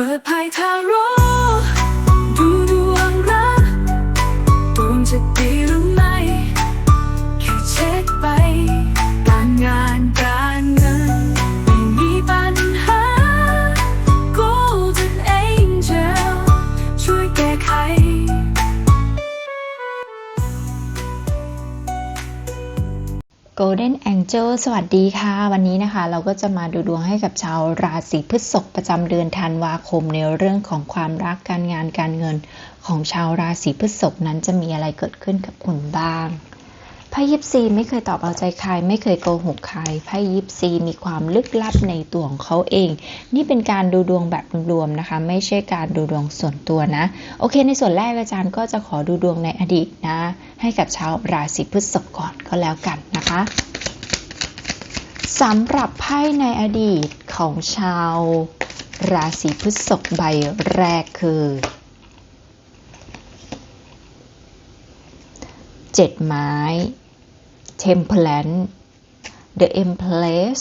ปิดไพ่ทาโร่ดูดวงรักดวงจะดีหรือไม่แค่เช็คไป การงานการเงิน ไม่มีปัญหา Golden Angel ช่วยแก้ไข Golden Angel สวัสดีค่ะ วันนี้นะคะ เราก็จะมาดูดวงให้กับชาวราศีพฤษภประจำเดือนธันวาคมในเรื่องของความรักการงานการเงินของชาวราศีพฤษภนั้นจะมีอะไรเกิดขึ้นกับคุณบ้างไพ่ยิปซีไม่เคยตอบเอาใจใคร ไม่เคยโกหกใครไพ่ยิปซีมีความลึกลับในตัวของเขาเอง นี่เป็นการดูดวงแบบรวมๆนะคะ ไม่ใช่การดูดวงส่วนตัวนะ โอเค ในส่วนแรกอาจารย์ก็จะขอดูดวงในอดีตนะ ให้กับชาวราศีพฤษภก่อนก็แล้วกันนะคะ สำหรับไพ่ในอดีตของชาว ราศีพฤษภใบแรกคือเจ็ดไม้ Temperance The Empress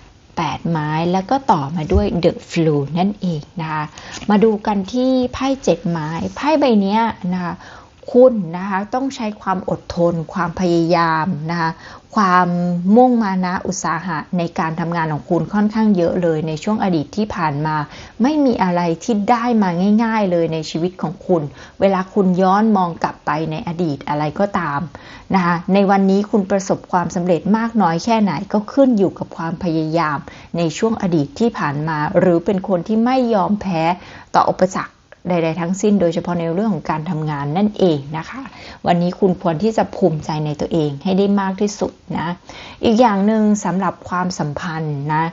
8 ไม้แล้วก็ต่อมาด้วย The Flu นั่นเองนะคะ มาดูกันที่ไพ่7ไม้ ไพ่ใบนี้นะคะ คุณนะคะต้องใช้ความอดทน ความพยายามนะคะความมุ่งมานะอุตสาหะในการทำงานของคุณค่อนข้างเยอะเลยในช่วงอดีตที่ผ่านมา ไม่มีอะไรที่ได้มาง่าย ๆ เลยในชีวิตของคุณ เวลาคุณย้อนมองกลับไปในอดีตอะไรก็ตามนะคะในวันนี้คุณประสบความสำเร็จมากน้อยแค่ไหนก็ขึ้นอยู่กับความพยายามในช่วงอดีตที่ผ่านมา หรือเป็นคนที่ไม่ยอมแพ้ต่ออุปสรรค ใด ๆ ทั้งสิ้น โดยเฉพาะในเรื่องของการทำงานนั่นเองนะคะ วันนี้คุณควรที่จะภูมิใจในตัวเองให้ได้มากที่สุดนะ อีกอย่างหนึ่งสำหรับความสัมพันธ์นะ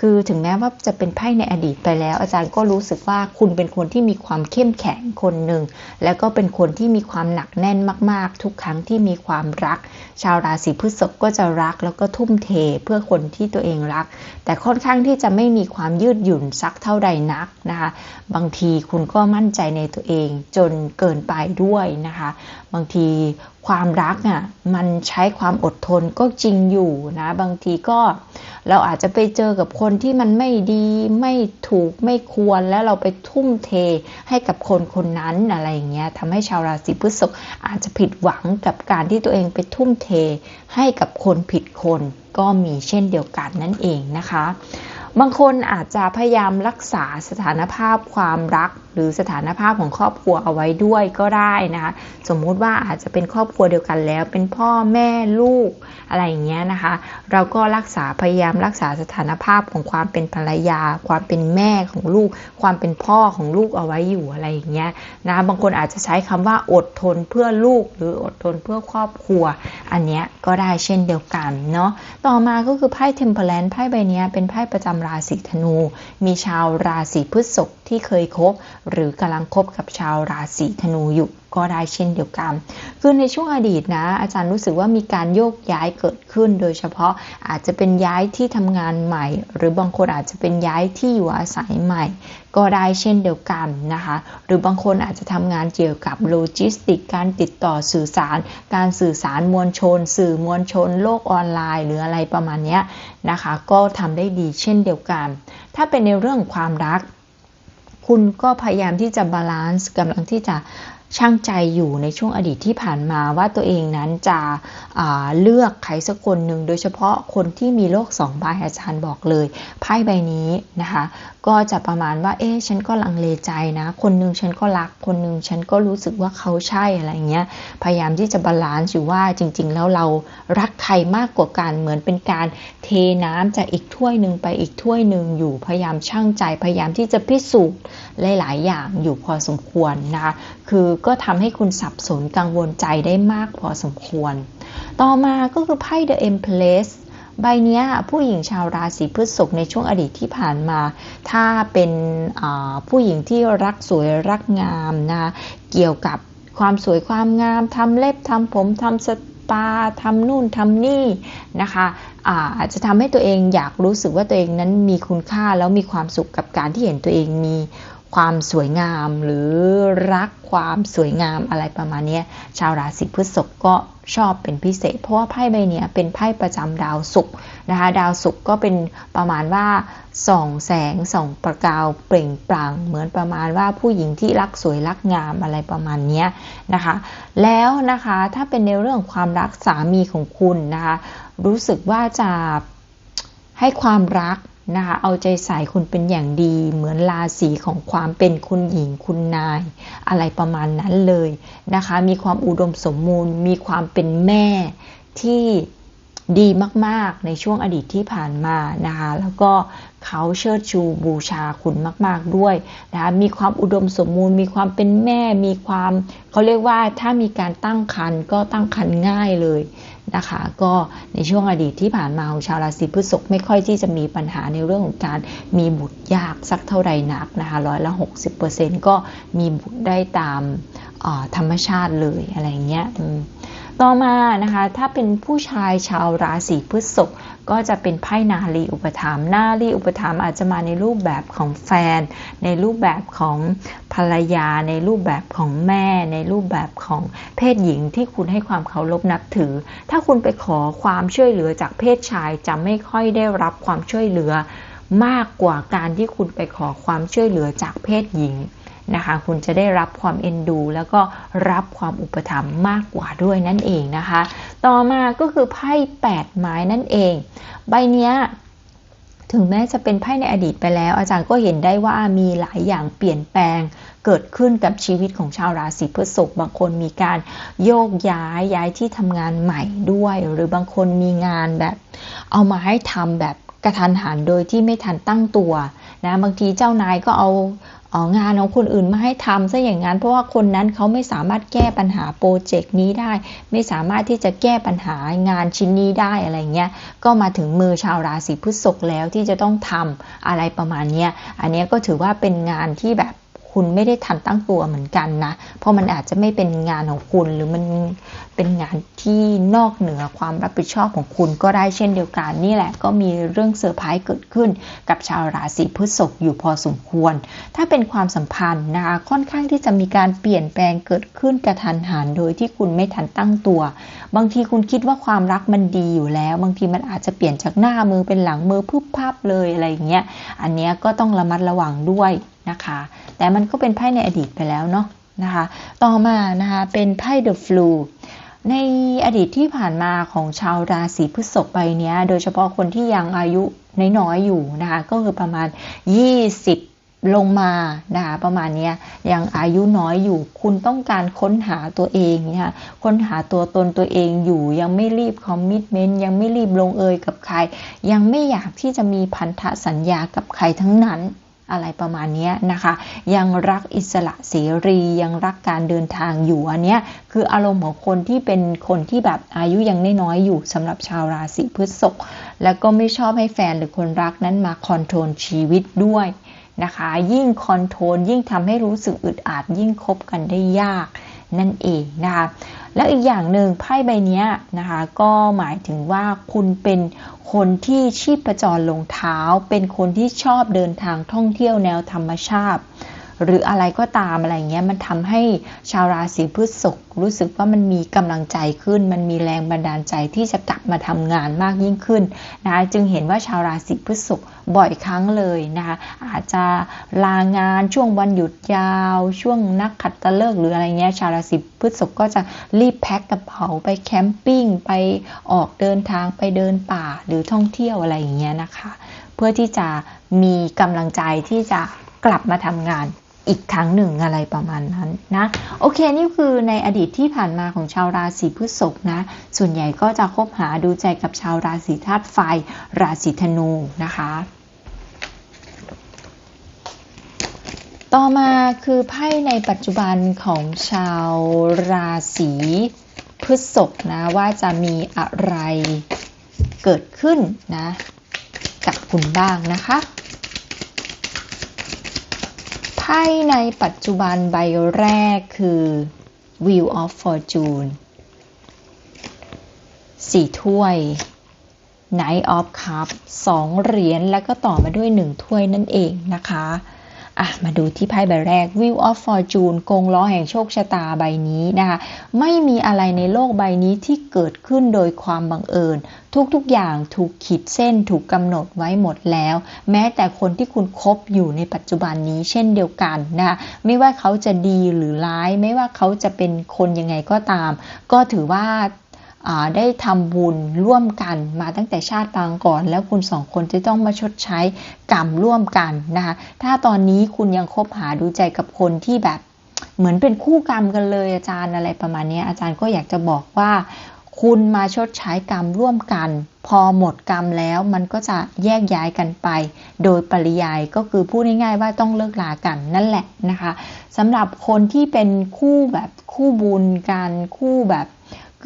คือถึงแม้ว่าจะเป็นไพ่ในอดีตไปแล้ว อาจารย์ก็รู้สึกว่าคุณเป็นคนที่มีความเข้มแข็งคนหนึ่ง แล้วก็เป็นคนที่มีความหนักแน่นมาก ๆ ทุกครั้งที่มีความรัก ชาวราศีพฤษภก็จะรักแล้วก็ทุ่มเทเพื่อคนที่ตัวเองรัก แต่ค่อนข้างที่จะไม่มีความยืดหยุ่นสักเท่าใดนักนะคะ บางทีคุณก็มั่นใจในตัวเองจนเกินไปด้วยนะคะ บางทีความรักอะมันใช้ความอดทนก็จริงอยู่นะ บางทีก็เราอาจจะไปเจอกับคนที่มันไม่ดีไม่ถูกไม่ควรแล้วเราไปทุ่มเทให้กับคนคนนั้นอะไรอย่างเงี้ยทำให้ชาวราศีพฤษภอาจจะผิดหวังกับการที่ตัวเองไปทุ่มเทให้กับคนผิดคนก็มีเช่นเดียวกันนั่นเองนะคะ บางคนอาจจะพยายามรักษาสถานภาพความรัก หรือสถานภาพของครอบครัวเอาไว้ด้วยก็ได้นะคะ สมมุติว่าอาจจะเป็นครอบครัวเดียวกันแล้ว เป็นพ่อแม่ลูกอะไรอย่างเงี้ยนะคะ เราก็รักษาพยายามรักษาสถานภาพของความเป็นภรรยา ความเป็นแม่ของลูก ความเป็นพ่อของลูกเอาไว้อยู่อะไรอย่างเงี้ยนะบางคนอาจจะใช้คำว่าอดทนเพื่อลูก หรืออดทนเพื่อครอบครัว อันเนี้ยก็ได้เช่นเดียวกันเนาะต่อมาก็คือไพ่ Temperance ไพ่ใบเนี้ยเป็นไพ่ประจำราศีธนู มีชาวราศีพฤษภที่เคยคบ หรือกำลังคบกับชาวราศีธนูอยู่ก็ได้เช่นเดียวกัน คือในช่วงอดีตนะ อาจารย์รู้สึกว่ามีการโยกย้ายเกิดขึ้น โดยเฉพาะอาจจะเป็นย้ายที่ทำงานใหม่ หรือบางคนอาจจะเป็นย้ายที่อยู่อาศัยใหม่ ก็ได้เช่นเดียวกันนะคะ หรือบางคนอาจจะทำงานเกี่ยวกับโลจิสติก การติดต่อสื่อสาร การสื่อสารมวลชน สื่อมวลชน โลกออนไลน์ หรืออะไรประมาณนี้นะคะ ก็ทำได้ดีเช่นเดียวกัน ถ้าเป็นในเรื่องความรัก คุณก็พยายามที่จะบาลานซ์กำลังที่จะช่างใจอยู่ในช่วงอดีตที่ผ่านมาว่าตัวเองนั้นจะเลือกใครสักคนหนึ่งโดยเฉพาะคนที่มีโลกสองใบอาจารย์บอกเลยไพ่ใบนี้นะคะ ก็จะประมาณว่า เอ๊ะฉันก็ลังเลใจนะ คนหนึ่งฉันก็รัก คนหนึ่งฉันก็รู้สึกว่าเขาใช่อะไรเงี้ย พยายามที่จะบาลานซ์อยู่ว่าจริง ๆ แล้วเรารักใครมากกว่ากันเหมือนเป็นการเทน้ำจากอีกถ้วยหนึ่งไปอีกถ้วยหนึ่งอยู่พยายามช่างใจ พยายามที่จะพิสูจน์หลาย ๆ อย่างอยู่พอสมควรนะคะคือก็ทำให้คุณสับสนกังวลใจได้มากพอสมควร ต่อมาก็คือไพ่ The Empress ใบเนี้ยผู้หญิงชาวราศีพฤษภในช่วงอดีตที่ผ่านมา ถ้าเป็นผู้หญิงที่รักสวยรักงามนะเกี่ยวกับความสวยความงามทำเล็บทำผมทำสปาทำนู่นทำนี่นะคะอาจจะทำให้ตัวเองอยากรู้สึกว่าตัวเองนั้นมีคุณค่าแล้วมีความสุขกับการที่เห็นตัวเองมี ความสวยงามหรือรักความสวยงามอะไรประมาณนี้ชาวราศีพฤษภก็ชอบเป็นพิเศษ เพราะว่าไพ่ใบนี้เป็นไพ่ประจำดาวศุกร์นะคะดาวศุกร์ก็เป็นประมาณว่าส่องแสงส่องประกาวเปล่งปลั่งเหมือนประมาณว่าผู้หญิงที่รักสวยรักงามอะไรประมาณนี้นะคะ แล้วนะคะถ้าเป็นในเรื่องความรักสามีของคุณนะคะรู้สึกว่าจะให้ความรัก นะคะเอาใจใส่คุณเป็นอย่างดี เหมือนราศีของความเป็นคุณหญิงคุณนาย อะไรประมาณนั้นเลยนะคะ มีความอุดมสมบูรณ์ มีความเป็นแม่ที่ดีมาก ๆ ในช่วงอดีตที่ผ่านมานะคะ แล้วก็เขาเชิดชูบูชาคุณมาก ๆด้วยนะคะมีความอุดมสมบูรณ์ มีความเป็นแม่ มีความเขาเรียกว่าถ้ามีการตั้งครรภ์ก็ตั้งครรภ์ง่ายเลยนะคะ ก็ในช่วงอดีตที่ผ่านมาของชาวราศีพฤษภไม่ค่อยที่จะมีปัญหาในเรื่องของการมีบุตรยากสักเท่าใดนักนะคะร้อยละ 60%ก็มีบุตรได้ตามธรรมชาติเลยอะไรเงี้ย ต่อมานะคะถ้าเป็นผู้ชายชาวราศีพฤษภก็จะเป็นไพ่นาลีอุปถัมภ์นาลีอุปถัมภ์อาจจะมาในรูปแบบของแฟน ในรูปแบบของภรรยา ในรูปแบบของแม่ ในรูปแบบของเพศหญิงที่คุณให้ความเคารพนับถือ ถ้าคุณไปขอความช่วยเหลือจากเพศชายจะไม่ค่อยได้รับความช่วยเหลือ มากกว่าการที่คุณไปขอความช่วยเหลือจากเพศหญิง นะคะ คุณจะได้รับความเอ็นดู แล้วก็รับความอุปถัมภ์มากกว่าด้วยนั่นเองนะคะ ต่อมาก็คือไพ่8ไม้นั่นเอง ใบเนี้ยถึงแม้จะเป็นไพ่ในอดีตไปแล้ว อาจารย์ก็เห็นได้ว่ามีหลายอย่างเปลี่ยนแปลงเกิดขึ้นกับชีวิตของชาวราศีพฤษภบางคนมีการโยกย้ายย้ายที่ทำงานใหม่ด้วย หรือบางคนมีงานแบบ เอามาให้ทำแบบกระทันหันโดยที่ไม่ทันตั้งตัวนะบางทีเจ้านายก็เอา งานของคนอื่นมาให้ทำซะอย่างนั้น เพราะว่าคนนั้นเขาไม่สามารถแก้ปัญหาโปรเจกต์นี้ได้ ไม่สามารถที่จะแก้ปัญหางานชิ้นนี้ได้อะไรเงี้ยก็มาถึงมือชาวราศีพฤษภแล้วที่จะต้องทำอะไรประมาณนี้อันนี้ก็ถือว่าเป็นงานที่แบบ คุณไม่ได้ทันตั้งตัวเหมือนกันนะ เพราะมันอาจจะไม่เป็นงานของคุณหรือมันเป็นงานที่นอกเหนือความรับผิดชอบของคุณก็ได้เช่นเดียวกันนี่แหละก็มีเรื่องเซอร์ไพรส์เกิดขึ้น กับชาวราศีพฤษภอยู่พอสมควร ถ้าเป็นความสัมพันธ์นะคะค่อนข้างที่จะมีการเปลี่ยนแปลงเกิดขึ้นกระทันหันโดยที่คุณไม่ทันตั้งตัว บางทีคุณคิดว่าความรักมันดีอยู่แล้ว บางทีมันอาจจะเปลี่ยนจากหน้ามือเป็นหลังมือพึบพับเลยอะไรอย่างเงี้ยอันนี้ก็ต้องระมัดระวังด้วย นะคะ แต่มันก็เป็นไพ่ในอดีตไปแล้วเนาะนะคะ ต่อมานะคะเป็นไพ่ The Flu ในอดีตที่ผ่านมาของชาวราศีพฤษภใบนี้โดยเฉพาะคนที่ยังอายุน้อยๆอยู่นะคะก็คือประมาณ 20 ลงมานะคะประมาณนี้ยังอายุน้อยอยู่ คุณต้องการค้นหาตัวเองนะคะค้นหาตัวตนตัวเองอยู่ ยังไม่รีบคอมมิชเมนต์ยังไม่รีบลงเอยกับใคร ยังไม่อยากที่จะมีพันธสัญญากับใครทั้งนั้น อะไรประมาณนี้นะคะ ยังรักอิสระเสรียังรักการเดินทางอยู่อันนี้คืออารมณ์ของคนที่เป็นคนที่แบบอายุยังน้อยอยู่สำหรับชาวราศีพฤษภแล้วก็ไม่ชอบให้แฟนหรือคนรักนั้นมาคอนโทรลชีวิตด้วยนะคะ ยิ่งคอนโทรลยิ่งทำให้รู้สึกอึดอัดยิ่งคบกันได้ยากนั่นเองนะคะแล้วอีกอย่างหนึ่งไพ่ใบนี้นะคะ ก็หมายถึงว่าคุณเป็น คนที่ชีพจรลงเท้า เป็นคนที่ชอบเดินทางท่องเที่ยวแนวธรรมชาติ หรืออะไรก็ตามอะไรเงี้ยมันทำให้ชาวราศีพฤษภรู้สึกว่ามันมีกำลังใจขึ้น มันมีแรงบันดาลใจที่จะกลับมาทำงานมากยิ่งขึ้นนะคะจึงเห็นว่าชาวราศีพฤษภบ่อยครั้งเลยนะคะอาจจะลางานช่วงวันหยุดยาว ช่วงนักขัดตะเลิกหรืออะไรเงี้ยชาวราศีพฤษภก็จะรีบแพ็คกระเป๋าไปแคมปิ้งไปออกเดินทางไปเดินป่าหรือท่องเที่ยวอะไรอย่างเงี้ยนะคะ เพื่อที่จะมีกำลังใจที่จะกลับมาทำงาน อีกครั้งหนึ่งอะไรประมาณนั้นนะโอเคนี่คือในอดีตที่ผ่านมาของชาวราศีพฤษภนะส่วนใหญ่ก็จะคบหาดูใจกับชาวราศีธาตุไฟราศีธนูนะคะ ต่อมาคือไพ่ในปัจจุบันของชาวราศีพฤษภนะว่าจะมีอะไรเกิดขึ้นนะกับคุณบ้างนะคะ ไพ่ในปัจจุบันใบแรกคือ Wheel of Fortune สี่ถ้วย Knight of Cups สองเหรียญแล้วก็ต่อมาด้วยหนึ่งถ้วยนั่นเองนะคะ อะมาดูที่ไพ่ใบแรก Wheel of Fortune กงล้อแห่งโชคชะตาใบนี้นะคะ ไม่มีอะไรในโลกใบนี้ที่เกิดขึ้นโดยความบังเอิญ ทุกๆอย่างถูกขีดเส้นถูกกำหนดไว้หมดแล้ว แม้แต่คนที่คุณคบอยู่ในปัจจุบันนี้เช่นเดียวกันนะคะไม่ว่าเขาจะดีหรือร้าย ไม่ว่าเขาจะเป็นคนยังไงก็ตาม ก็ถือว่าอ่า ได้ทำบุญร่วมกันมาตั้งแต่ชาติปางก่อน แล้วคุณสองคนจะต้องมาชดใช้กรรมร่วมกันนะคะถ้าตอนนี้คุณยังคบหาดูใจกับคนที่แบบเหมือนเป็นคู่กรรมกันเลยอาจารย์อะไรประมาณนี้อาจารย์ก็อยากจะบอกว่า คุณมาชดใช้กรรมร่วมกัน พอหมดกรรมแล้วมันก็จะแยกย้ายกันไป โดยปริยายก็คือพูดง่ายๆว่าต้องเลิกลากันนั่นแหละนะคะสำหรับคนที่เป็นคู่แบบคู่บุญกันคู่แบบ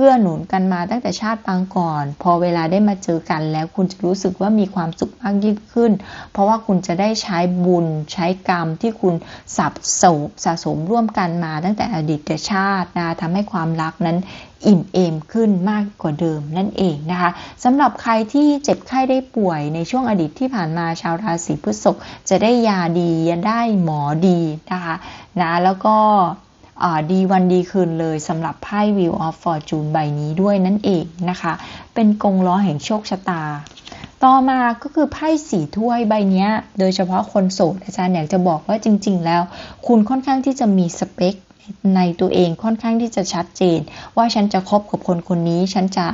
กื้อหนุนกันมาตั้งแต่ชาติปางก่อน พอเวลาได้มาเจอกันแล้วคุณจะรู้สึกว่ามีความสุขมากยิ่งขึ้น เพราะว่าคุณจะได้ใช้บุญใช้กรรมที่คุณสับสมสะสมร่วมกันมาตั้งแต่อดีตชาตินะทำให้ความรักนั้นอิ่มเอมขึ้นมากกว่าเดิมนั่นเองนะคะสำหรับใครที่เจ็บไข้ได้ป่วยในช่วงอดีตที่ผ่านมาชาวราศีพฤษภจะได้ยาดีได้หมอดีนะคะนะแล้วก็ ดีวันดีคืนเลยสำหรับไพ่ Wheel of Fortune ใบนี้ด้วยนั่นเองนะคะ เป็นกงล้อแห่งโชคชะตา ต่อมาก็คือไพ่สีถ้วยใบนี้โดยเฉพาะคนโสดอาจารย์อยากจะบอกว่าจริง ๆ แล้ว คุณค่อนข้างที่จะมีสเปคในตัวเองค่อนข้างที่จะชัดเจน ว่าฉันจะคบกับคนคนนี้ ฉันจะ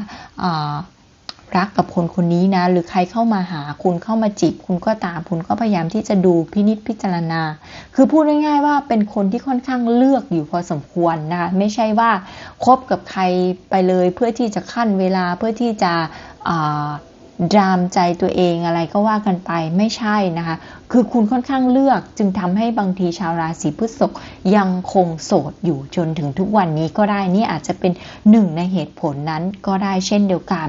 รักกับคนคนนี้นะ หรือใครเข้ามาหาคุณเข้ามาจีบคุณก็ตามคุณก็พยายามที่จะดูพินิจพิจารณา คือพูดง่ายๆว่าเป็นคนที่ค่อนข้างเลือกอยู่พอสมควรนะคะไม่ใช่ว่าคบกับใครไปเลยเพื่อที่จะขั้นเวลาเพื่อที่จะดรามใจตัวเองอะไรก็ว่ากันไปไม่ใช่นะคะคือคุณค่อนข้างเลือกจึงทำให้บางทีชาวราศีพฤษภยังคงโสดอยู่จนถึงทุกวันนี้ก็ได้นี่อาจจะเป็นหนึ่งในเหตุผลนั้นก็ได้เช่นเดียวกัน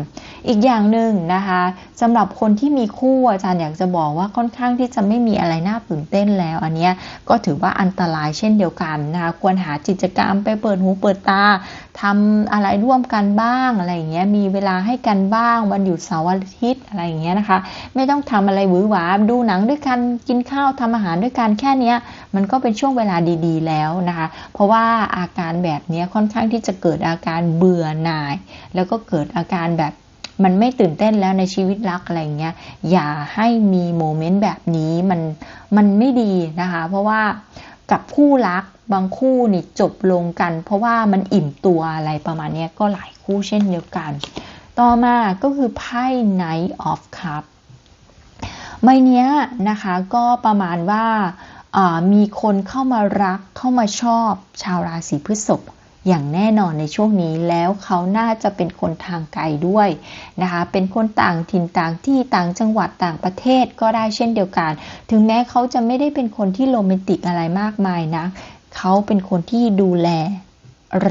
อีกอย่างหนึ่งนะคะสำหรับคนที่มีคู่อาจารย์อยากจะบอกว่าค่อนข้างที่จะไม่มีอะไรน่าตื่นเต้นแล้ว อันนี้ก็ถือว่าอันตรายเช่นเดียวกันนะคะควรหากิจกรรมไปเปิดหูเปิดตาทำอะไรร่วมกันบ้างอะไรอย่างเงี้ยมีเวลาให้กันบ้างวันหยุดเสาร์อาทิตย์อะไรอย่างเงี้ยนะคะ ไม่ต้องทำอะไรหวือหวาดูหนังด้วยกันกินข้าวทำอาหารด้วยกันแค่เนี้ยมันก็เป็นช่วงเวลาดี ๆ แล้วนะคะ เพราะว่าอาการแบบนี้ค่อนข้างที่จะเกิดอาการเบื่อหน่าย แล้วก็เกิดอาการแบบมันไม่ตื่นเต้นแล้วในชีวิตรักอะไรเงี้ยอย่าให้มีโมเมนต์แบบนี้มันมันไม่ดีนะคะ เพราะว่ากับคู่รักบางคู่นี่จบลงกัน เพราะว่ามันอิ่มตัวอะไรประมาณนี้ก็หลายคู่เช่นเดียวกัน ต่อมาก็คือไพ่ Knight of Cup ใบเนี้ยนะคะก็ประมาณว่าอ่ามีคนเข้ามารักเข้ามาชอบชาวราศีพฤษภอย่างแน่นอนในช่วงนี้แล้วเขาน่าจะเป็นคนทางไกลด้วยนะคะเป็นคนต่างถิ่นต่างที่ต่างจังหวัดต่างประเทศก็ได้เช่นเดียวกัน ถึงแม้เขาจะไม่ได้เป็นคนที่โรแมนติกอะไรมากมายนะเขาเป็นคนที่ดูแล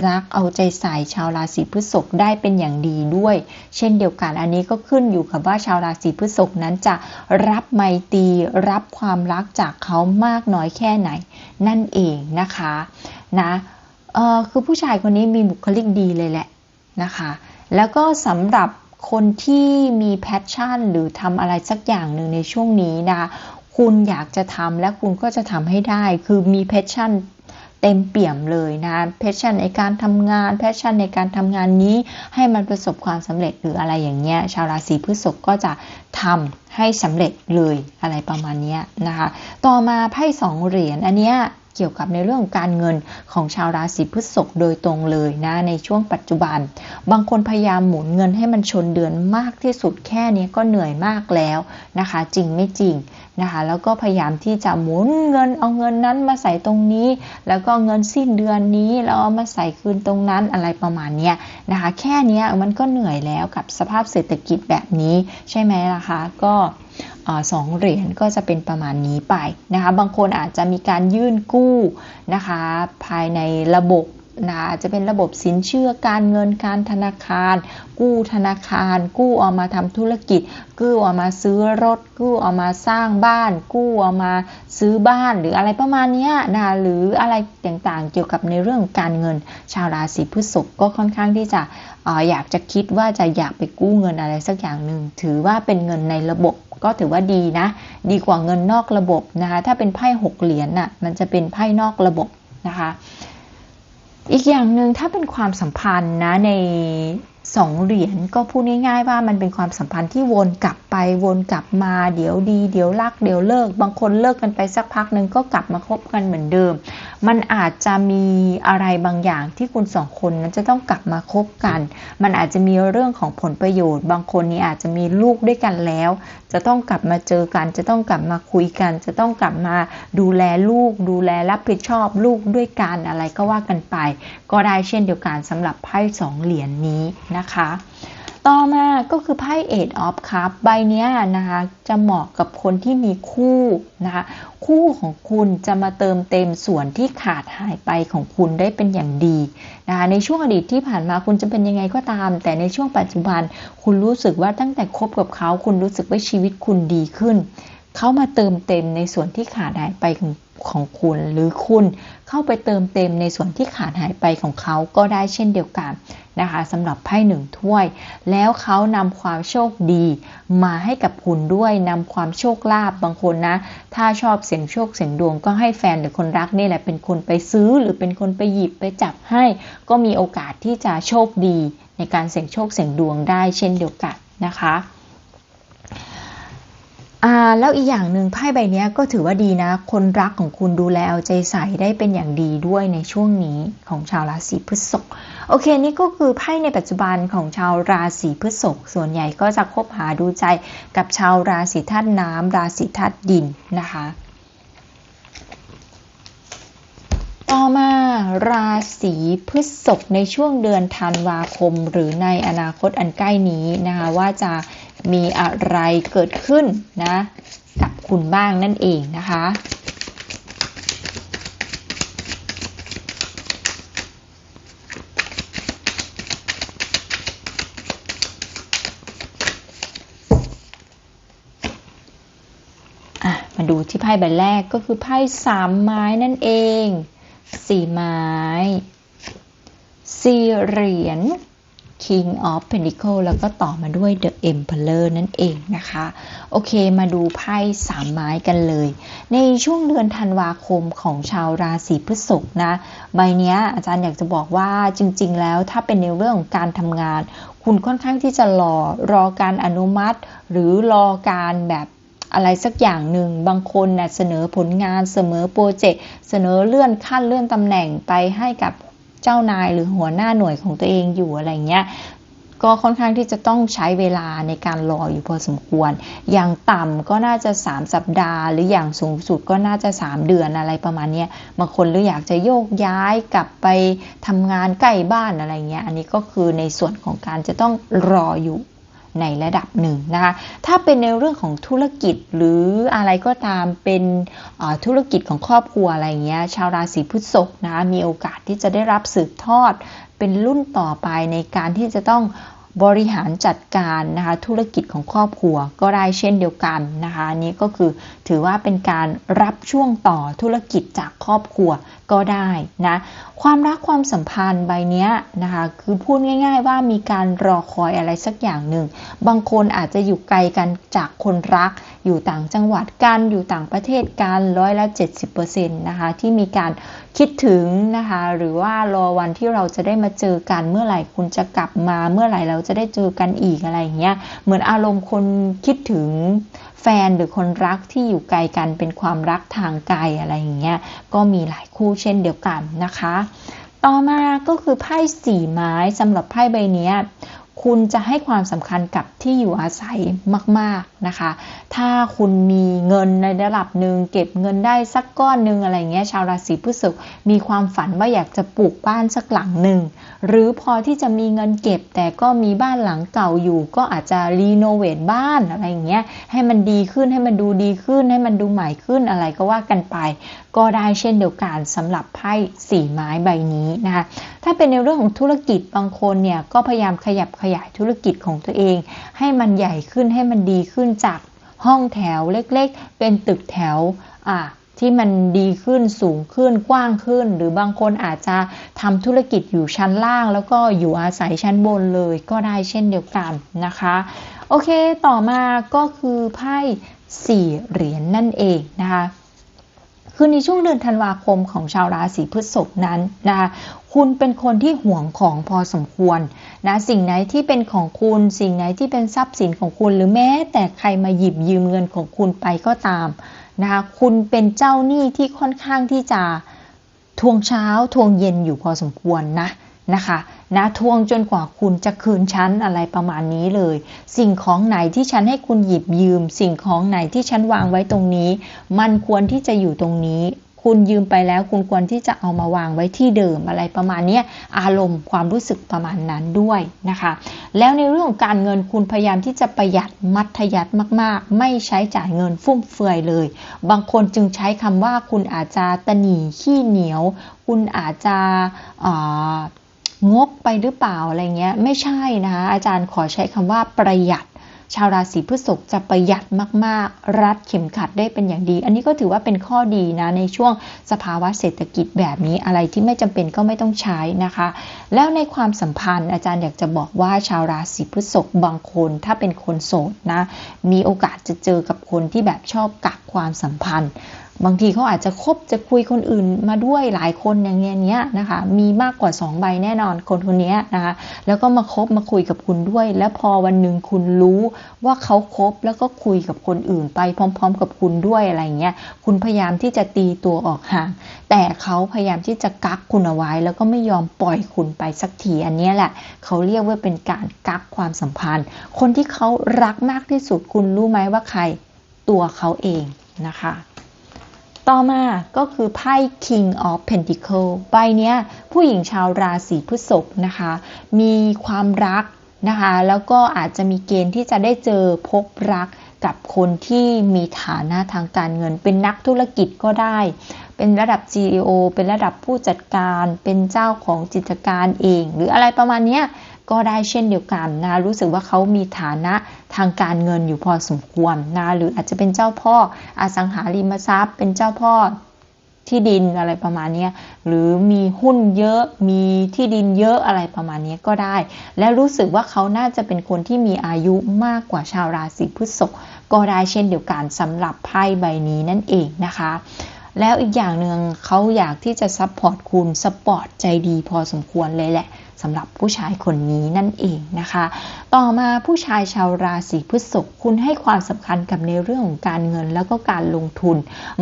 รักเอาใจใส่ชาวราศีพฤษภได้เป็นอย่างดีด้วย เช่นเดียวกันอันนี้ก็ขึ้นอยู่กับว่าชาวราศีพฤษภนั้นจะรับไมตรีรับความรักจากเขามากน้อยแค่ไหน นั่นเองนะคะนะเออคือผู้ชายคนนี้มีบุคลิกดีเลยแหละนะคะ แล้วก็สำหรับคนที่มีแพชชั่น หรือทำอะไรสักอย่างหนึ่งในช่วงนี้นะคะคุณอยากจะทำและคุณก็จะทำให้ได้ คือมีแพชชั่น เต็มเปี่ยมเลยนะแพชชั่นในการทำงานแพชชั่นในการทำงานนี้ให้มันประสบความสำเร็จหรืออะไรอย่างเงี้ยชาวราศีพฤษภก็จะทำให้สำเร็จเลยอะไรประมาณนี้นะคะ ต่อมาไพ่สองเหรียญอันเนี้ย เกี่ยวกับในเรื่องของการเงินของชาวราศีพฤษภโดยตรงเลยนะในช่วงปัจจุบัน บางคนพยายามหมุนเงินให้มันชนเดือนมากที่สุดแค่นี้ก็เหนื่อยมากแล้วนะคะ จริงไม่จริงนะคะแล้วก็พยายามที่จะหมุนเงินเอาเงินนั้นมาใส่ตรงนี้ แล้วก็เงินสิ้นเดือนนี้แล้วเอามาใส่คืนตรงนั้นอะไรประมาณเนี้ยนะคะ แค่นี้มันก็เหนื่อยแล้วกับสภาพเศรษฐกิจแบบนี้ใช่ไหมล่ะคะก็ สองเหรียญก็จะเป็นประมาณนี้ไปนะคะบางคนอาจจะมีการยื่นกู้นะคะภายในระบบนะอาจจะเป็นระบบสินเชื่อการเงินการธนาคาร กู้ธนาคาร กู้เอามาทำธุรกิจ กู้เอามาซื้อรถ กู้เอามาสร้างบ้าน กู้เอามาซื้อบ้านหรืออะไรประมาณนี้นะหรืออะไรต่างๆ เกี่ยวกับในเรื่องการเงิน ชาวราศีพฤษภก็ค่อนข้างที่จะออยากจะคิดว่าจะอยากไปกู้เงินอะไรสักอย่างหนึ่งถือว่าเป็นเงินในระบบ ก็ถือว่าดีนะ ดีกว่าเงินนอกระบบนะคะ ถ้าเป็นไพ่หกเหรียญน่ะ มันจะเป็นไพ่นอกระบบนะคะ อีกอย่างหนึ่งถ้าเป็นความสัมพันธ์นะใน สองเหรียญก็พูดง่ายๆว่ามันเป็นความสัมพันธ์ที่วนกลับไปวนกลับมาเดี๋ยวดี เดี๋ยวรักเดี๋ยวเลิก บางคนเลิกกันไปสักพักหนึ่งก็กลับมาคบกันเหมือนเดิม มันอาจจะมีอะไรบางอย่างที่คุณสองคนนั้นจะต้องกลับมาคบกัน มันอาจจะมีเรื่องของผลประโยชน์ บางคนนี่อาจจะมีลูกด้วยกันแล้ว จะต้องกลับมาเจอกัน จะต้องกลับมาคุยกัน จะต้องกลับมาดูแลลูก ดูแลรับผิดชอบลูกด้วยกันอะไรก็ว่ากันไป ก็ได้เช่นเดียวกันสำหรับไพ่สองเหรียญนนี้นะคะ ต่อมาก็คือไพ่ Eight of Cup ใบนี้นะคะจะเหมาะกับคนที่มีคู่นะคะคู่ของคุณจะมาเติมเต็มส่วนที่ขาดหายไปของคุณได้เป็นอย่างดีนะคะในช่วงอดีตที่ผ่านมาคุณจะเป็นยังไงก็ตาม แต่ในช่วงปัจจุบันคุณรู้สึกว่าตั้งแต่คบกับเขา คุณรู้สึกว่าชีวิตคุณดีขึ้นเขามาเติมเต็มในส่วนที่ขาดหายไปของ ของคุณหรือคุณเข้าไปเติมเต็มในส่วนที่ขาดหายไปของเขาก็ได้เช่นเดียวกันนะคะสำหรับไพ่หนึ่งถ้วย แล้วเขานำความโชคดีมาให้กับคุณด้วยนำความโชคลาภบางคนนะ ถ้าชอบเสียงโชคเสียงดวงก็ให้แฟนหรือคนรักนี่แหละเป็นคนไปซื้อหรือเป็นคนไปหยิบไปจับให้ ก็มีโอกาสที่จะโชคดีในการเสี่ยงโชคเสี่ยงดวงได้เช่นเดียวกันนะคะ อ่าแล้วอีกอย่างหนึ่งไพ่ใบนี้ก็ถือว่าดีนะ คนรักของคุณดูแลเอาใจใส่ได้เป็นอย่างดีด้วยในช่วงนี้ของชาวราศีพฤษภโอเค นี่ก็คือไพ่ในปัจจุบันของชาวราศีพฤษภส่วนใหญ่ก็จะคบหาดูใจกับชาวราศีธาตุน้ำราศีธาตุดินนะคะ ต่อมาราศีพฤษภในช่วงเดือนธันวาคม หรือในอนาคตอันใกล้นี้นะคะว่าจะ มีอะไรเกิดขึ้นนะ กับคุณบ้างนั่นเองนะคะมาดูที่ไพ่ใบแรกก็คือไพ่สามไม้นั่นเองสี่ไม้สี่เหรียญ King of Pentacle แล้วก็ต่อมาด้วย The Emperor นั่นเองนะคะ โอเคมาดูไพ่สามไม้กันเลย ในช่วงเดือนธันวาคมของชาวราศีพฤษภนะ ใบนี้อาจารย์อยากจะบอกว่าจริง ๆ แล้วถ้าเป็นในเรื่องของการทำงาน คุณค่อนข้างที่จะรอรอการอนุมัติ หรือรอการแบบอะไรสักอย่างหนึ่งบางคนนะ่ะเสนอผลงานเสนอโปรเจกต์เสนอเลื่อนขั้นเลื่อนตำแหน่งไปให้กับ เจ้านายหรือหัวหน้าหน่วยของตัวเองอยู่อะไรเงี้ยก็ค่อนข้างที่จะต้องใช้เวลาในการรออยู่พอสมควร อย่างต่ำก็น่าจะ 3 สัปดาห์ หรืออย่างสูงสุดก็น่าจะ 3 เดือนอะไรประมาณนี้บางคนหรืออยากจะโยกย้ายกลับไปทำงานใกล้บ้านอะไรเงี้ย อันนี้ก็คือในส่วนของการจะต้องรออยู่ ในระดับหนึ่งนะคะ ถ้าเป็นในเรื่องของธุรกิจหรืออะไรก็ตามเป็นธุรกิจของครอบครัวอะไรเงี้ย ชาวราศีพฤษภนะคะมีโอกาสที่จะได้รับสืบทอด เป็นรุ่นต่อไปในการที่จะต้องบริหารจัดการนะคะธุรกิจของครอบครัวก็ได้เช่นเดียวกันนะคะนนี้ก็คือถือว่าเป็นการรับช่วงต่อธุรกิจจากครอบครัวก็ได้นะความรักความสัมพันธ์ใบนี้นะคะคือพูดง่าย ๆ ว่ามีการรอคอยอะไรสักอย่างหนึ่ง บางคนอาจจะอยู่ไกลกันจากคนรัก อยู่ต่างจังหวัดกัน อยู่ต่างประเทศกันร้อยละ70%นะคะที่มีการคิดถึงนะคะหรือว่ารอวันที่เราจะได้มาเจอกันเมื่อไหร่คุณจะกลับมาเมื่อไหร่เราจะได้เจอกันอีกอะไรอย่างเงี้ยเหมือนอารมณ์คนคิดถึงแฟนหรือคนรักที่อยู่ไกลกันเป็นความรักทางไกลอะไรอย่างเงี้ยก็มีหลายคู่เช่นเดียวกันนะคะ ต่อมาก็คือไพ่สี่ไม้สำหรับไพ่ใบนี้คุณจะให้ความสำคัญกับที่อยู่อาศัยมาก ๆนะคะ ถ้าคุณมีเงินในระดับหนึ่งเก็บเงินได้สักก้อนหนึ่งอะไรเงี้ยชาวราศีพฤษภมีความฝันว่าอยากจะปลูกบ้านสักหลังหนึ่งหรือพอที่จะมีเงินเก็บ แต่ก็มีบ้านหลังเก่าอยู่ ก็อาจจะรีโนเวทบ้านอะไรเงี้ยให้มันดีขึ้นให้มันดูดีขึ้นให้มันดูใหม่ขึ้นอะไรก็ว่ากันไป ก็ได้เช่นเดียวกันสำหรับไพ่สี่ไม้ใบนี้นะคะ ถ้าเป็นในเรื่องของธุรกิจบางคนเนี่ยก็พยายามขยับขยายธุรกิจของตัวเอง ให้มันใหญ่ขึ้นให้มันดีขึ้นจากห้องแถวเล็กๆ เป็นตึกแถวอะที่มันดีขึ้นสูงขึ้นกว้างขึ้น หรือบางคนอาจจะทำธุรกิจอยู่ชั้นล่าง แล้วก็อยู่อาศัยชั้นบนเลยก็ได้เช่นเดียวกันนะคะ โอเคต่อมาก็คือไพ่สี่เหรียญนนั่นเองนะคะ คือในช่วงเดือนธันวาคมของชาวราศีพฤษภนั้นนะคะคุณเป็นคนที่ห่วงของพอสมควรนะสิ่งไหนที่เป็นของคุณสิ่งไหนที่เป็นทรัพย์สินของคุณ หรือแม้แต่ใครมาหยิบยืมเงินของคุณไปก็ตามนะคะคุณเป็นเจ้าหนี้ที่ค่อนข้างที่จะทวงเช้าทวงเย็นอยู่พอสมควรนะ นะคะนะทวงจนกว่าคุณจะคืนชั้นอะไรประมาณนี้เลย สิ่งของไหนที่ฉันให้คุณหยิบยืม สิ่งของไหนที่ฉันวางไว้ตรงนี้ มันควรที่จะอยู่ตรงนี้ คุณยืมไปแล้วคุณควรที่จะเอามาวางไว้ที่เดิมอะไรประมาณนี้อารมณ์ความรู้สึกประมาณนั้นด้วยนะคะ แล้วในเรื่องของการเงินคุณพยายามที่จะประหยัดมัธยัติมาก ๆ ไม่ใช้จ่ายเงินฟุ่มเฟือยเลย บางคนจึงใช้คำว่าคุณอาจจะตะหนีขี้เหนียว คุณอาจจะ งกไปหรือเปล่าอะไรเงี้ย ไม่ใช่นะคะอาจารย์ขอใช้คำว่าประหยัด ชาวราศีพฤษภจะประหยัดมาก ๆ รัดเข็มขัดได้เป็นอย่างดี อันนี้ก็ถือว่าเป็นข้อดีนะในช่วงสภาวะเศรษฐกิจแบบนี้อะไรที่ไม่จำเป็นก็ไม่ต้องใช้นะคะ แล้วในความสัมพันธ์อาจารย์อยากจะบอกว่าชาวราศีพฤษภบางคนถ้าเป็นคนโสดนะมีโอกาสจะเจอกับคนที่แบบชอบกักความสัมพันธ์ บางทีเขาอาจจะคบจะคุยคนอื่นมาด้วยหลายคนอย่างเงี้ยนะคะ มีมากกว่า 2 ใบแน่นอนคนคนนี้นะคะ แล้วก็มาคบมาคุยกับคุณด้วย แล้วพอวันหนึ่งคุณรู้ว่าเขาคบแล้วก็คุยกับคนอื่นไปพร้อม ๆ กับคุณด้วยอะไรเงี้ย คุณพยายามที่จะตีตัวออกห่าง แต่เขาพยายามที่จะกักคุณเอาไว้ แล้วก็ไม่ยอมปล่อยคุณไปสักทีอันนี้แหละ เขาเรียกว่าเป็นการกักความสัมพันธ์ คนที่เขารักมากที่สุดคุณรู้ไหมว่าใครตัวเขาเองนะคะ ต่อมาก็คือไพ่ King of Pentacle ใบนี้ผู้หญิงชาวราศีพฤษภนะคะ มีความรักนะคะ แล้วก็อาจจะมีเกณฑ์ที่จะได้เจอพบรักกับคนที่มีฐานะทางการเงิน เป็นนักธุรกิจก็ได้ เป็นระดับ CEO เป็นระดับผู้จัดการ เป็นเจ้าของกิจการเอง หรืออะไรประมาณนี้ ก็ได้เช่นเดียวกันนะรู้สึกว่าเขามีฐานะทางการเงินอยู่พอสมควรนะหรืออาจจะเป็นเจ้าพ่ออสังหาริมทรัพย์ เป็นเจ้าพ่อที่ดินอะไรประมาณนี้หรือมีหุ้นเยอะมีที่ดินเยอะอะไรประมาณนี้ก็ได้ และรู้สึกว่าเขาน่าจะเป็นคนที่มีอายุมากกว่าชาวราศีพฤษภก็ได้เช่นเดียวกันสำหรับไพ่ใบนี้นั่นเองนะคะแล้วอีกอย่างหนึ่งเขาอยากที่จะซัพพอร์ตคุณสปอร์ตใจดีพอสมควรเลยแหละ สำหรับผู้ชายคนนี้นั่นเองนะคะ ต่อมาผู้ชายชาวราศีพฤษภคุณให้ความสำคัญกับในเรื่องของการเงินแล้วก็การลงทุน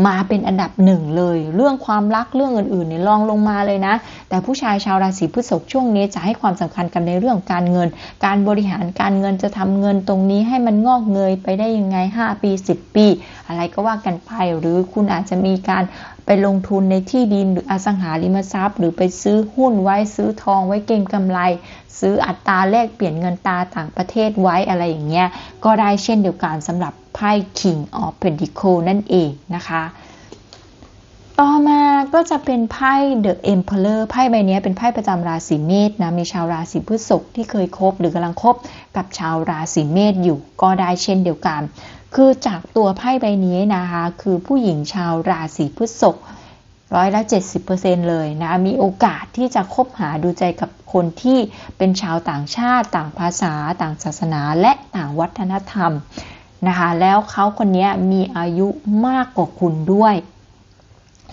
มาเป็นอันดับหนึ่งเลย เรื่องความรักเรื่องอื่นๆเนี่ยลองลงมาเลยนะ แต่ผู้ชายชาวราศีพฤษภช่วงนี้จะให้ความสำคัญกับในเรื่องของการเงิน การบริหารการเงินจะทำเงินตรงนี้ให้มันงอกเงยไปได้ยังไง 5 ปี 10 ปี อะไรก็ว่ากันไปหรือคุณอาจจะมีการ ไปลงทุนในที่ดินหรืออสังหาริมทรัพย์ หรือไปซื้อหุ้นไว้ซื้อทองไว้เก็งกำไร ซื้ออัตราแลกเปลี่ยนเงินตาต่างประเทศไว้อะไรอย่างเงี้ยก็ได้เช่นเดียวกันสำหรับไพ่ King of Pentacles นั่นเองนะคะต่อมาก็จะเป็นไพ่ The Emperor ไพ่ใบนี้เป็นไพ่ประจำราศีเมษนะ มีชาวราศีพฤษภที่เคยคบหรือกำลังคบกับชาวราศีเมษอยู่ก็ได้เช่นเดียวกัน คือจากตัวไพ่ใบนี้นะคะ คือผู้หญิงชาวราศีพฤษภร้อยละ70%เลยนะ มีโอกาสที่จะคบหาดูใจกับคนที่เป็นชาวต่างชาติ ต่างภาษา ต่างศาสนา และต่างวัฒนธรรมนะคะ แล้วเขาคนนี้มีอายุมากกว่าคุณด้วย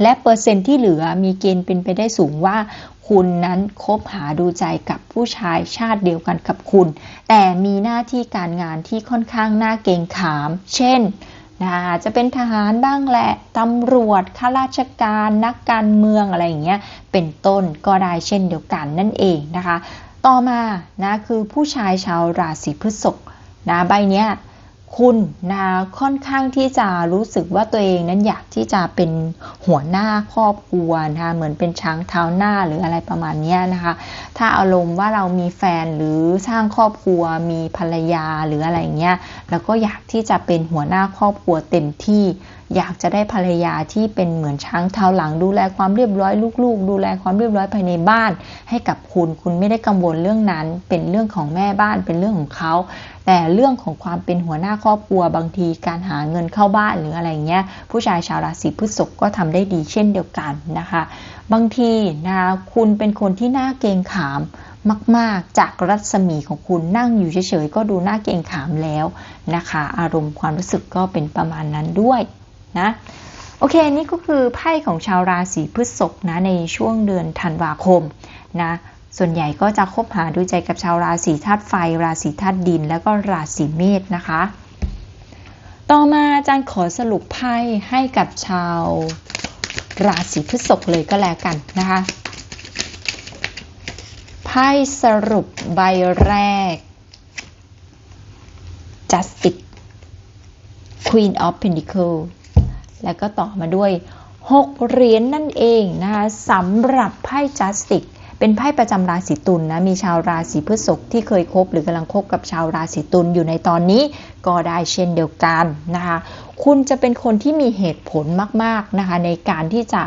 และเปอร์เซ็นต์ที่เหลือมีเกณฑ์เป็นไปได้สูงว่า คุณนั้นคบหาดูใจกับผู้ชายชาติเดียวกันกับคุณ แต่มีหน้าที่การงานที่ค่อนข้างน่าเกรงขาม เช่นนะคะจะเป็นทหารบ้างแหละ ตำรวจ ข้าราชการ นักการเมืองอะไรอย่างเงี้ย เป็นต้นก็ได้เช่นเดียวกันนั่นเองนะคะ ต่อมานะคือผู้ชายชาวราศีพฤษภนะใบเนี้ย คุณนะค่อนข้างที่จะรู้สึกว่าตัวเองนั้นอยากที่จะเป็นหัวหน้าครอบครัวนะคะเหมือนเป็นช้างเท้าหน้าหรืออะไรประมาณนี้นะคะ ถ้าอารมณ์ว่าเรามีแฟนหรือสร้างครอบครัวมีภรรยาหรืออะไรเงี้ยแล้วก็อยากที่จะเป็นหัวหน้าครอบครัวเต็มที่ อยากจะได้ภรรยาที่เป็นเหมือนช้างเท้าหลัง ดูแลความเรียบร้อยลูกๆ ดูแลความเรียบร้อยภายในบ้าน ให้กับคุณคุณไม่ได้กังวลเรื่องนั้น เป็นเรื่องของแม่บ้านเป็นเรื่องของเขาแต่เรื่องของความเป็นหัวหน้าครอบครัวบางทีการหาเงินเข้าบ้านหรืออะไรเงี้ยผู้ชายชาวราศีพฤษภก็ทำได้ดีเช่นเดียวกันนะคะ บางทีนะคะคุณเป็นคนที่น่าเกรงขามมาก ๆ จากรัศมีของคุณนั่งอยู่เฉย ๆ ก็ดูน่าเกรงขามแล้วนะคะ อารมณ์ความรู้สึกก็เป็นประมาณนั้นด้วยนะโอเค นี่ก็คือไพ่ของชาวราศีพฤษภนะในช่วงเดือนธันวาคมนะส่วนใหญ่ก็จะคบหาดูใจกับชาวราศีธาตุไฟ ราศีธาตุดิน แล้วก็ราศีเมษนะคะ ต่อมาอาจารย์ขอสรุปไพ่ให้กับชาว ราศีพฤษภเลยก็แล้วกันนะคะ ไพ่สรุปใบแรก Justice Queen of Pentacle แล้วก็ต่อมาด้วย 6 เหรียญนนั่นเองนะคะสำหรับไพ่ Justice เป็นไพ่ประจำราศีตุลนนะมีชาวราศีพฤษภที่เคยคบหรือกำลังคบกับชาวราศีตุลอยู่ในตอนนี้ ก็ได้เช่นเดียวกันนะคะคุณจะเป็นคนที่มีเหตุผลมากๆนะคะในการที่จะ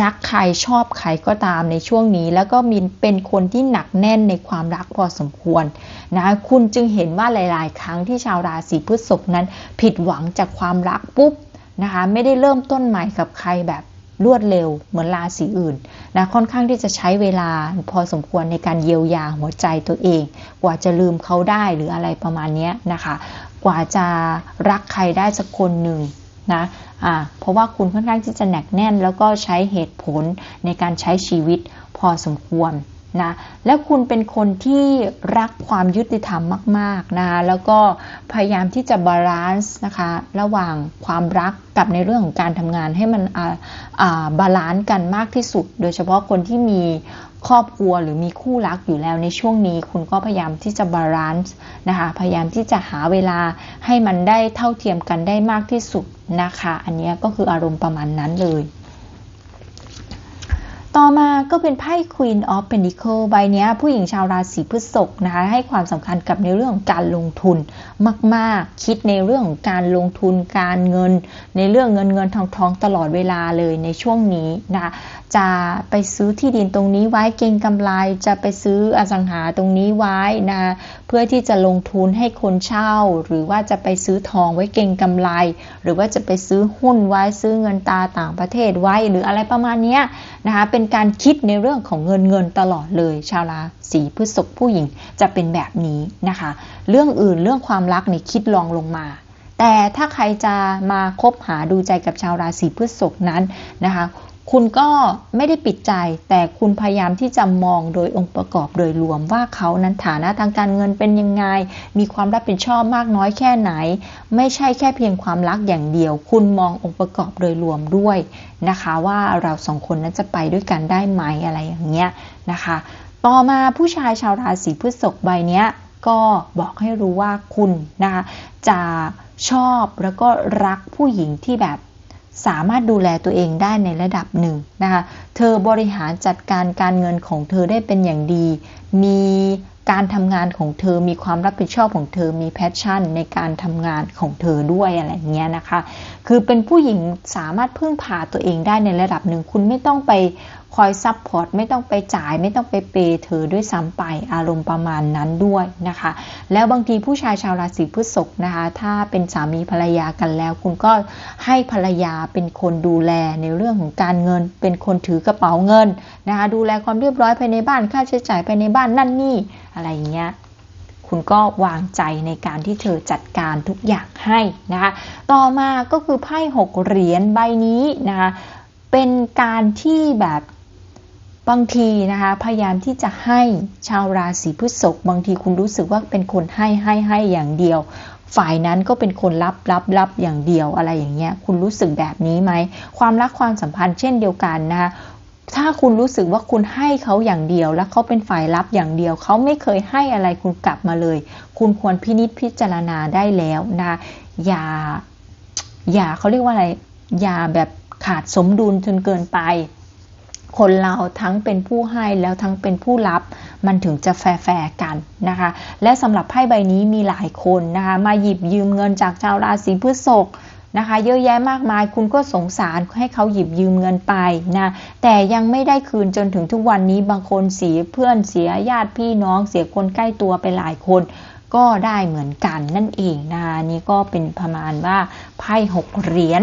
รักใครชอบใครก็ตามในช่วงนี้ แล้วก็มีเป็นคนที่หนักแน่นในความรักพอสมควรนะคะคุณจึงเห็นว่าหลาย ๆ ครั้งที่ชาวราศีพฤษภนั้น ผิดหวังจากความรักปุ๊บนะคะไม่ได้เริ่มต้นใหม่กับใครแบบ รวดเร็วเหมือนราศีอื่นนะค่อนข้างที่จะใช้เวลาพอสมควรในการเยียวยาหัวใจตัวเอง กว่าจะลืมเขาได้หรืออะไรประมาณนี้นะคะ กว่าจะรักใครได้สักคนหนึ่งนะอ่าเพราะว่าคุณค่อนข้างที่จะหนักแน่น แล้วก็ใช้เหตุผลในการใช้ชีวิตพอสมควร นะแล้วคุณเป็นคนที่รักความยุติธรรมมากๆนะคะแล้วก็พยายามที่จะบาลานซ์นะคะระหว่างความรักกับในเรื่องของการทำงานให้มันบาลานซ์กันมากที่สุด โดยเฉพาะคนที่มีครอบครัวหรือมีคู่รักอยู่แล้วในช่วงนี้ คุณก็พยายามที่จะบาลานซ์นะคะพยายามที่จะหาเวลาให้มันได้เท่าเทียมกันได้มากที่สุดนะคะ อันนี้ก็คืออารมณ์ประมาณนั้นเลย ต่อมาก็เป็นไพ่ Queen of Pentacle ใบนี้ผู้หญิงชาวราศีพฤษภนะคะให้ความสำคัญกับในเรื่องของการลงทุนมาก ๆ คิดในเรื่องของการลงทุนการเงิน ในเรื่องเงินเงินทองทองตลอดเวลาเลยในช่วงนี้นะคะจะไปซื้อที่ดินตรงนี้ไว้เก็งกำไร จะไปซื้ออสังหาตรงนี้ไว้นะเพื่อที่จะลงทุนให้คนเช่า หรือว่าจะไปซื้อทองไว้เก็งกำไร หรือว่าจะไปซื้อหุ้นไว้ซื้อเงินตาต่างประเทศไว้ หรืออะไรประมาณนี้นะคะเป็นการคิดในเรื่องของเงินเงินตลอดเลย ชาวราศีพฤษภผู้หญิงจะเป็นแบบนี้นะคะ เรื่องอื่นเรื่องความรักนี่คิดลองลงมาแต่ถ้าใครจะมาคบหาดูใจกับชาวราศีพฤษภนั้นนะคะ คุณก็ไม่ได้ปิดใจ แต่คุณพยายามที่จะมองโดยองค์ประกอบโดยรวมว่าเขานั้นฐานะทางการเงินเป็นยังไง มีความรับผิดชอบมากน้อยแค่ไหน ไม่ใช่แค่เพียงความรักอย่างเดียว คุณมององค์ประกอบโดยรวมด้วยนะคะ ว่าเราสองคนนั้นจะไปด้วยกันได้ไหมอะไรอย่างเงี้ยนะคะ ต่อมาผู้ชายชาวราศีพฤษภใบเนี้ยก็บอกให้รู้ว่าคุณนะคะจะชอบแล้วก็รักผู้หญิงที่แบบ สามารถดูแลตัวเองได้ในระดับหนึ่งนะคะ เธอบริหารจัดการการเงินของเธอได้เป็นอย่างดี มีการทำงานของเธอ มีความรับผิดชอบของเธอ มีแพชชั่นในการทำงานของเธอด้วยอะไรเงี้ยนะคะ คือเป็นผู้หญิงสามารถพึ่งพาตัวเองได้ในระดับหนึ่ง คุณไม่ต้องไปคอยซับพอร์ตไม่ต้องไปจ่ายไม่ต้องไปเปย์เธอด้วยซ้ำไปอารมณ์ประมาณนั้นด้วยนะคะ แล้วบางทีผู้ชายชาวราศีพฤษภนะคะ ถ้าเป็นสามีภรรยากันแล้ว คุณก็ให้ภรรยาเป็นคนดูแลในเรื่องของการเงิน เป็นคนถือกระเป๋าเงินนะคะดูแลความเรียบร้อยภายในบ้านค่าใช้จ่ายภายในบ้านนั่นนี่อะไรอย่างเงี้ยคุณก็วางใจในการที่เธอจัดการทุกอย่างให้นะคะต่อมาก็คือไพ่หกเหรียญใบนี้นะคะเป็นการที่แบบ บางทีนะคะพยายามที่จะให้ชาวราศีพฤษภบางทีคุณรู้สึกว่าเป็นคนให้ให้ให้อย่างเดียว ฝ่ายนั้นก็เป็นคนรับรับรับอย่างเดียวอะไรอย่างเงี้ยคุณรู้สึกแบบนี้ไหมความรักความสัมพันธ์เช่นเดียวกันนะคะถ้าคุณรู้สึกว่าคุณให้เขาอย่างเดียว แล้วเขาเป็นฝ่ายรับอย่างเดียว เขาไม่เคยให้อะไรคุณกลับมาเลย คุณควรพินิจพิจารณาได้แล้วนะอย่าอย่าเขาเรียกว่าอะไรอย่าแบบขาดสมดุลจนเกินไป คนเราทั้งเป็นผู้ให้แล้วทั้งเป็นผู้รับ มันถึงจะแฟร์กันนะคะ และสำหรับไพ่ใบนี้มีหลายคนนะคะ มาหยิบยืมเงินจากชาวราศีพฤษภนะคะเยอะแยะมากมายคุณก็สงสารให้เขาหยิบยืมเงินไปนะแต่ยังไม่ได้คืนจนถึงทุกวันนี้บางคนเสียเพื่อนเสียญาติพี่น้องเสียคนใกล้ตัวไปหลายคน ก็ได้เหมือนกันนั่นเองนะนี่ก็เป็นประมาณว่าไพ่หกเหรียญ